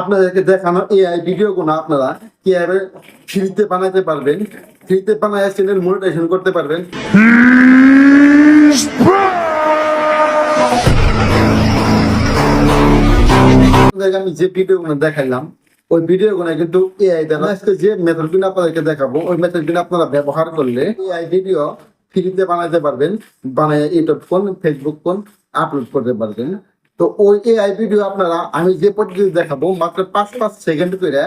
আপনাদেরকে দেখানো AI video গুলো আপনারা কীভাবে ফ্রিতে বানাইতে পারবেন, ফ্রিতে বানায় চ্যানেল মনিটাইজেশন করতে পারবেন। আমি যে ভিডিও দেখাইলাম ওই ভিডিও গুলো কিন্তু এআই দ্বারা আজকে যে মেথডগুলো আপনাদেরকে দেখাবো, ওই মেথডগুলো আপনারা ব্যবহার করলে এআই ভিডিও ফ্রিতে বানাইতে পারবেন বানায় YouTube phone Facebook phone upload করতে পারবেন। তো ওই এআই ভিডিও আপনারা, আমি যে পদ্ধতি দেখাবো, মাত্র পাঁচ পাঁচ সেকেন্ড করে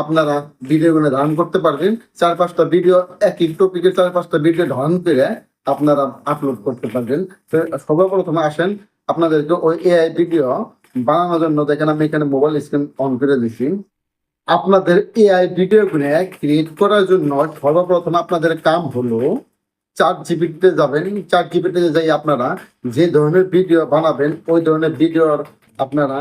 আপনারা ভিডিও গুলো ধারণ করতে পারবেন। চার পাঁচটা ভিডিও একই টপিকের চার পাঁচটা ভিডিও ধারণ করে আপনারা আপলোড করতে পারবেন। তো সর্বপ্রথমে আসেন, আপনাদেরকে ওই এআই ভিডিও বানানোর জন্য দেখেন আমি এখানে মোবাইল স্ক্রিন অন করে দিছি। আপনাদের এআই ভিডিও গুলো ক্রিয়েট করার জন্য সর্বপ্রথম আপনাদের কাম হলো চার জিবিতে যাবেন। চার জিবিতে যাই আপনারা যে ধরনের ভিডিও বানাবেন, ওই ধরনের ভিডিওর আপনারা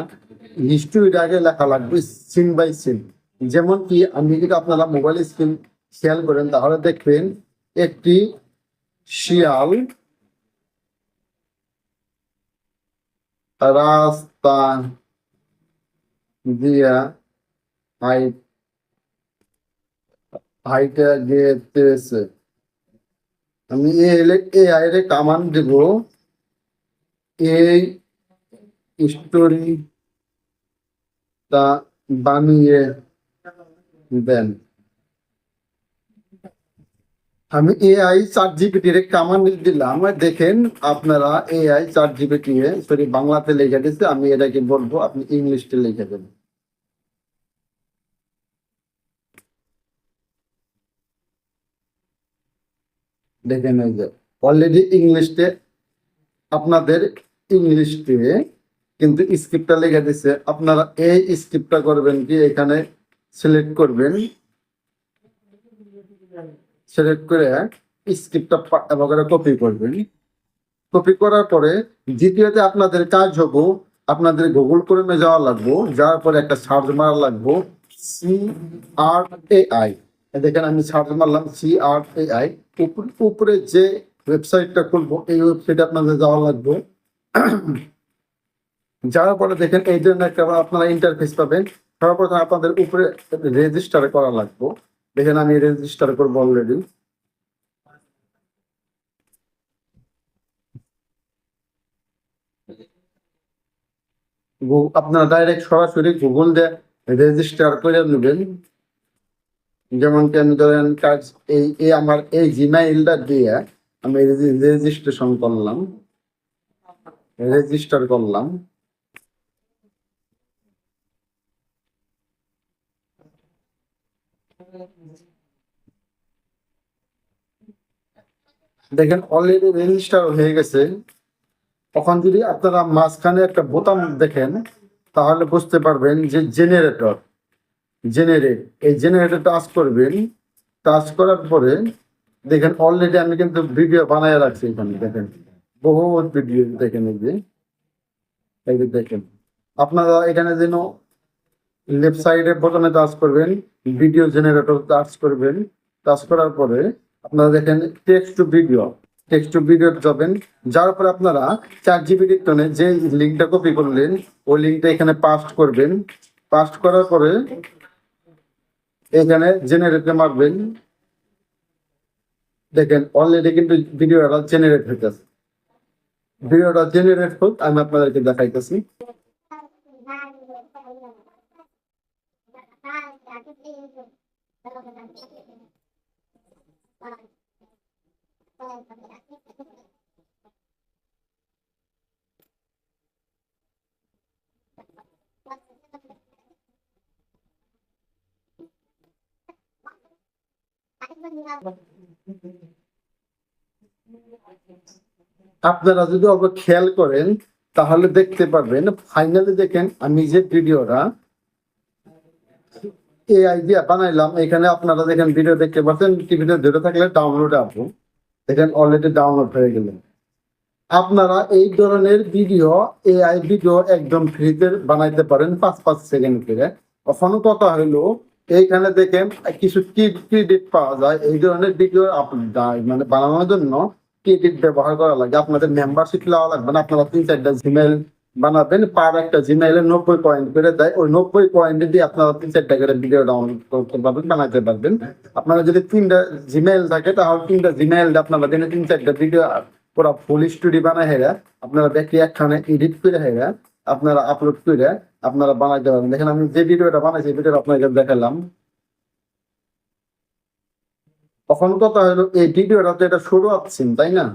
হিস্ট্রিটা আগে লেখা লাগবে সিন বাই সিন যেমন কি আমি যদি আপনারা মোবাইল স্ক্রিন খেয়াল করেন, তাহলে দেখবেন একটি শিয়াল রাস্তা দিয়া হাই হাইটা গেতেছে আমি এ আইরে কামান দেব। এই স্টোরি তা বানিয়ে দেন। আমি এআই চার জিবিটির কামান দিলাম। দেখেন আপনারা এআই চার জিবিটি সরি বাংলাতে লিখে দিচ্ছে আমি এটাকে বলব, আপনি ইংলিশে লিখে দেন দেখেন এই যে অলরেডি ইংলিশে আপনাদের ইংলিশে কিন্তু স্ক্রিপ্টটা লিখে দিচ্ছে আপনারা এই স্ক্রিপ্টটা করবেন কি, এখানে সিলেক্ট করবেন। সিলেক্ট করে স্ক্রিপ্টটা এবার কপি করবেন। কপি করার পরে দ্বিতীয়তে আপনাদের কাজ হব, আপনাদের গুগল ক্রোমে যাওয়া লাগবো, যাওয়ার পরে একটা সার্চ মারা লাগবো সি আর এ আই দেখেন আমি সার্চ মারলাম সি আর এ আই উপরে যে ওয়েবসাইটটা খুলবো, এই ওয়েবসাইটে আপনাদের যাওয়া লাগবে। যাওয়ার পরে দেখেন এই জন্য একটা আপনারা ইন্টারফেস পাবেন। সর্বপ্রথম আপনাদের উপরে রেজিস্টার করা লাগবে। দেখেন আমি রেজিস্টার করব অলরেডি আপনারা ডাইরেক্ট সরাসরি গুগল দিয়ে রেজিস্টার করে নেবেন। যেমন কি আমি ধরেন কাজ, এই এই আমার এই জিমেইলটা দিয়ে আমি রেজিস্ট্রেশন করলাম। রেজিস্টার করলাম। দেখেন অলরেডি রেজিস্টার হয়ে গেছে। তখন যদি আপনারা মাঝখানে একটা বোতাম দেখেন, তাহলে বুঝতে পারবেন যে জেনারেটর জেনারেট এই জেনারেটর টাচ করবেন টাচ করার পরে দেখেন অলরেডি আমি কিন্তু ভিডিও বানায় রাখছি এখানে, দেখেন। বহুত ভিডিও দেখেন এই যে। দেখেন। আপনারা এখানে যেন লেফট সাইডে বোতামে টাচ করবেন ভিডিও জেনারেটর টাচ করবেন টাচ করার পরে আপনারা দেখেন text to video text to video যাবেন যার পরে আপনারা চার জিবি টনে যে লিঙ্কটা কপি করলেন, ওই লিঙ্কটা এখানে পাস্ট করবেন। পাস্ট করার পরে এখানে জেনারেটে মারবেন। দেখেন অলরেডি কিন্তু ভিডিওটা জেনারেট হইতেছে। ভিডিওটা জেনারেট হোক, আমি আপনাদেরকে দেখাইতেছি। আপনারা যদি অল্প খেয়াল করেন, তাহলে দেখতে পারবেন ফাইনালি দেখেন, আমি যে ভিডিওটা বানাইলাম, এখানে আপনারা দেখেন ভিডিও দেখতে পাচ্ছেন টিভিতে ধরে থাকলে ডাউনলোড আসব দেখেন অলরেডি ডাউনলোড হয়ে গেল। আপনারা এই ধরনের ভিডিও এআই ভিডিও একদম ফ্রিতে বানাইতে পারেন, পাঁচ পাঁচ সেকেন্ড করে। কখনো কথা হলো এইখানে দেখেন, কিছু ক্রেডিট পাওয়া যায়। এই ধরনের ভিডিও মানে বানানোর জন্য ক্রেডিট ব্যবহার করা লাগে। আপনাদের মেম্বারশিপ লাগবে না। আপনারা তিন চারটা জিমেল বানাবেন। পার একটা জিমেইলে নব্বই পয়েন্ট করে দেয়। ওই নব্বই পয়েন্ট দিয়ে আপনারা তিন চারটা করে ভিডিও ডাউনলোড করতে পারবেন, বানাতে পারবেন। আপনারা যদি তিনটা জিমেইল থাকে, তাহলে তিনটা জিমেইল আপনারা দিনে তিন চারটা ভিডিও পুরো ফুল স্টুডি বানায় হেরা। আপনারা দেখি একখানে এডিট করে হেরা। আপনারা আপলোড করে আপনারা বানাইতে পারবেন। দেখেন আমি যে ভিডিওটা বানাইছি ভিডিওটা আপনাকে দেখালাম। তখন কথা হলো এই ভিডিওটা তো এটা শুরু হচ্ছেন তাই না?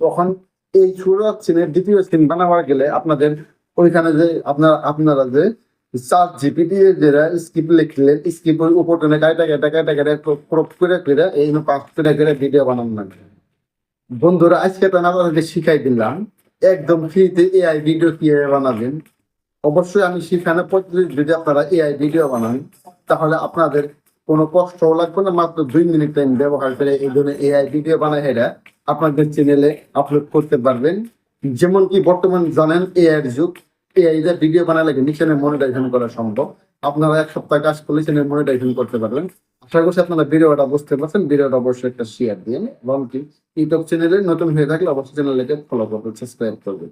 তখন এই শুরু সিনের দ্বিতীয় সিন বানাবার গেলে আপনাদের ওইখানে যে আপনারা আপনারা যে চার জিপিটি যেটা স্কিপ লিখলেন স্কিপের উপর টেনে কাটা কাটা কাটা কাটা ক্রপ করে করে এই পাঁচ করে করে ভিডিও বানানো লাগে বন্ধুরা, আজকে তো আপনাদের শিখাই দিলাম। একদম ফ্রিতে এআই ভিডিও কীভাবে বানাবেন। অবশ্যই আমি সেখানে প্রতিদিন যদি আপনারা এআই ভিডিও বানান, তাহলে আপনাদের কোনো কষ্ট লাগবে না। মাত্র দুই মিনিট টাইম ব্যবহার করে এই ধরনের এআই ভিডিও বানায় হেরা আপনাদের চ্যানেলে আপলোড করতে পারবেন। যেমন কি বর্তমান জানেন এআই এর যুগ। এআই এর ভিডিও বানালে কিন্তু মনিটাইজেশন করা সম্ভব? আপনারা এক সপ্তাহ কাজ করলে চ্যানেল মনিটাইজেশন করতে পারবেন। আশা করছি আপনারা ভিডিওটা বুঝতে পারছেন। ভিডিওটা অবশ্যই একটা শেয়ার দিন এবং ইউটিউব চ্যানেলে নতুন হয়ে থাকলে অবশ্যই চ্যানেলটাকে ফলো করবেন সাবস্ক্রাইব করবেন।